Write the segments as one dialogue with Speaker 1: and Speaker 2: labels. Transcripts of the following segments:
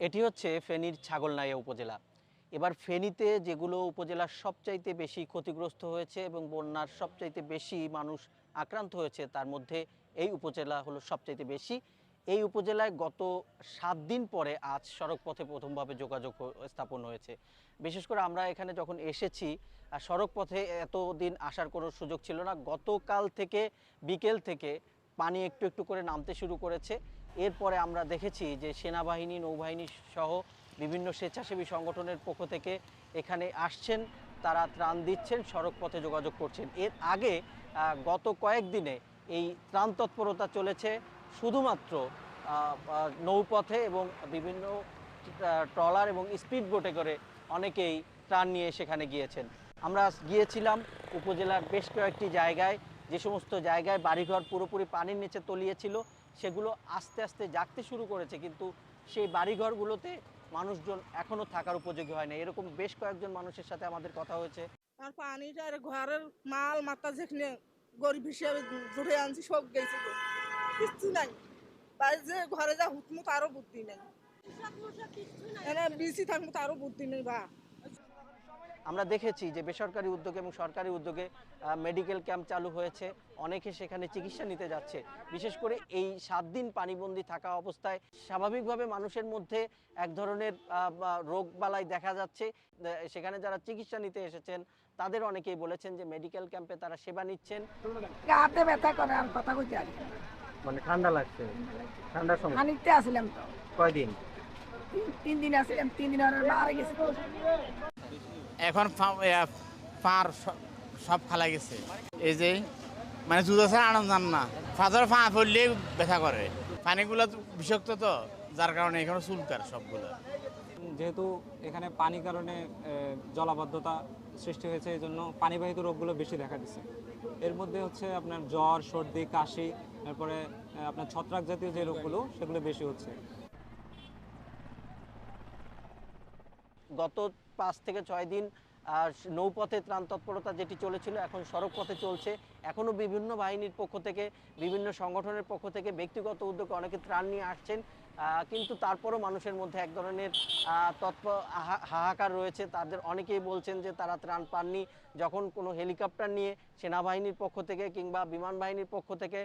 Speaker 1: এটি হচ্ছে ফেনীর ছাগলনাইয়া উপজেলা। এবার ফেনীতে যেগুলো উপজেলার সবচাইতে বেশি ক্ষতিগ্রস্ত হয়েছে এবং বন্যার সবচাইতে বেশি মানুষ আক্রান্ত হয়েছে, তার মধ্যে এই উপজেলা হলো সবচাইতে বেশি। এই উপজেলায় গত সাত দিন পরে আজ সড়ক পথে প্রথমভাবে যোগাযোগ স্থাপন হয়েছে। বিশেষ করে আমরা এখানে যখন এসেছি সড়ক পথে এতদিন আসার কোনো সুযোগ ছিল না। গতকাল থেকে বিকেল থেকে পানি একটু একটু করে নামতে শুরু করেছে। এরপরে আমরা দেখেছি যে সেনাবাহিনী, নৌবাহিনী সহ বিভিন্ন স্বেচ্ছাসেবী সংগঠনের পক্ষ থেকে এখানে আসছেন, তারা ত্রাণ দিচ্ছেন, সড়ক পথে যোগাযোগ করছেন। এর আগে গত কয়েকদিনে এই ত্রাণ তৎপরতা চলেছে শুধুমাত্র নৌপথে এবং বিভিন্ন ট্রলার এবং স্পিড বোটে করে অনেকেই ত্রাণ নিয়ে সেখানে গিয়েছেন। আমরা গিয়েছিলাম উপজেলার বেশ কয়েকটি জায়গায়, যে সমস্ত জায়গায় বাড়িঘর পুরোপুরি পানির নিচে তলিয়েছিল সেগুলো আস্তে আস্তে জাগতে শুরু করেছে কিন্তু সেই বাড়িঘরগুলোতে মানুষজন এখনও থাকার উপযোগী হয় না। এরকম বেশ কয়েকজন মানুষের সাথে আমাদের কথা হয়েছে।
Speaker 2: আর পানিটার ঘরের মাল মাথা যেখানে গরিব হিসেবে জুড়ে আনছি সব গেছে কিচ্ছু নাই। বাইরে যে ঘরে যা হুতমু তারও বুদ্ধি নেই। বিসি থাকব তারও বুদ্ধি নেই বা।
Speaker 1: আমরা দেখেছি যে বেসরকারি উদ্যোগে এবং সরকারি উদ্যোগে মেডিকেল ক্যাম্প চালু হয়েছে। অনেকে সেখানে চিকিৎসা নিতে যাচ্ছে। বিশেষ করে এই সাত দিন পানিবন্দি থাকা অবস্থায় স্বাভাবিকভাবে মানুষের মধ্যে এক ধরনের রোগ বালাই দেখা যাচ্ছে। সেখানে যারা চিকিৎসা নিতে এসেছেন তাদের অনেকেই বলেছেন যে মেডিকেল ক্যাম্পে তারা সেবা নিচ্ছেন।
Speaker 3: গাতে ব্যথা করে আর কথা কইতে
Speaker 1: মানে ঠান্ডা লাগছে। ঠান্ডার সময়?
Speaker 3: খানিকতে আসলাম তো।
Speaker 1: কয়দিন?
Speaker 3: তিন- তিন দিন আসলাম তিন দিন আর মারা গেছে।
Speaker 4: এখন ফা- এ, পার সব খালা গেছে। এই যে মানে দুধ আছে আনন্দ জান না। ফাজার ফা পড়লে ব্যথা করে। পানিগুলো বিষাক্ত তো যার কারণে এখানে চুলকার সবগুলো।
Speaker 5: যেহেতু এখানে পানি কারণে জলাবদ্ধতা সৃষ্টি হয়েছে এই জন্য পানিবাহিত রোগগুলো বেশি দেখা দিচ্ছে এর মধ্যে হচ্ছে আপনার জ্বর সর্দি কাশি তারপরে আপনার ছত্রাক জাতীয় যে রোগগুলো সেগুলো বেশি হচ্ছে।
Speaker 1: গত পাঁচ থেকে ছয় দিন আর নৌপথে ত্রাণ তৎপরতা যেটি চলেছিল, এখন সড়ক পথে চলছে। এখনও বিভিন্ন বাহিনীর পক্ষ থেকে, বিভিন্ন সংগঠনের পক্ষ থেকে ব্যক্তিগত উদ্যোগে অনেকে ত্রাণ নিয়ে আসছেন। কিন্তু তারপরও মানুষের মধ্যে এক ধরনের আহ, তৎপ হাহাকার রয়েছে। তাদের অনেকেই বলছেন যে তারা ত্রাণ পাননি। যখন কোনো হেলিকপ্টার নিয়ে সেনাবাহিনীর পক্ষ থেকে কিংবা বিমান বাহিনীর পক্ষ থেকে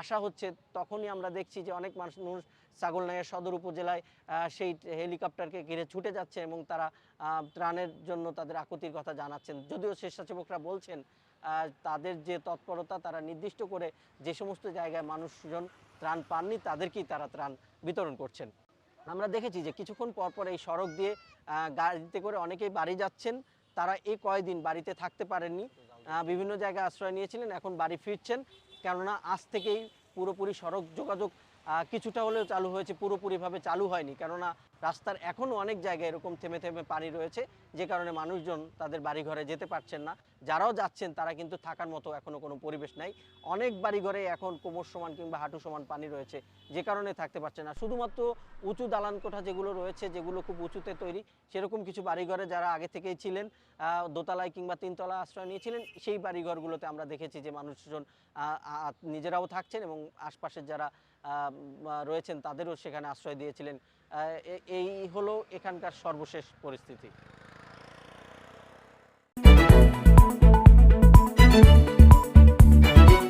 Speaker 1: আসা হচ্ছে তখনই আমরা দেখছি যে অনেক মানুষ ছাগলনাইয়া সদর উপজেলায় সেই হেলিকপ্টারকে ঘিরে ছুটে যাচ্ছে এবং তারা ত্রাণের জন্য তাদের আকুতির কথা জানাচ্ছেন। যদিও স্বেচ্ছাসেবকরা বলছেন তাদের যে তৎপরতা তারা নির্দিষ্ট করে যে সমস্ত জায়গায় মানুষজন ত্রাণ পাননি, তাদেরকেই তারা ত্রাণ বিতরণ করছেন। আমরা দেখেছি যে কিছুক্ষণ পর পর এই সড়ক দিয়ে গাড়িতে করে অনেকেই বাড়ি যাচ্ছেন। তারা এই কয়দিন বাড়িতে থাকতে পারেননি। বিভিন্ন জায়গায় আশ্রয় নিয়েছিলেন, এখন বাড়ি ফিরছেন। কেননা আজ থেকেই পুরোপুরি সড়ক যোগাযোগ কিছুটা হলেও চালু হয়েছে, পুরোপুরিভাবে চালু হয়নি। কেননা রাস্তার এখনও অনেক জায়গায় এরকম থেমে থেমে পানি রয়েছে, যে কারণে মানুষজন তাদের বাড়িঘরে যেতে পারছেন না। যারাও যাচ্ছেন, তারা কিন্তু থাকার মতো এখনও কোনো পরিবেশ নাই। অনেক বাড়িঘরে এখন কোমর সমান কিংবা হাঁটু সমান পানি রয়েছে, যে কারণে থাকতে পারছে না। শুধুমাত্র উঁচু দালান কোঠা যেগুলো রয়েছে, যেগুলো খুব উঁচুতে তৈরি, সেরকম কিছু বাড়িঘরে যারা আগে থেকেই ছিলেন দোতলায় কিংবা তিনতলা আশ্রয় নিয়েছিলেন, সেই বাড়িঘরগুলোতে আমরা দেখেছি যে মানুষজন নিজেরাও থাকছেন এবং আশপাশের যারা রয়েছেন, তাদেরও সেখানে আশ্রয় দিয়েছিলেন। এই হলো এখানকার সর্বশেষ পরিস্থিতি।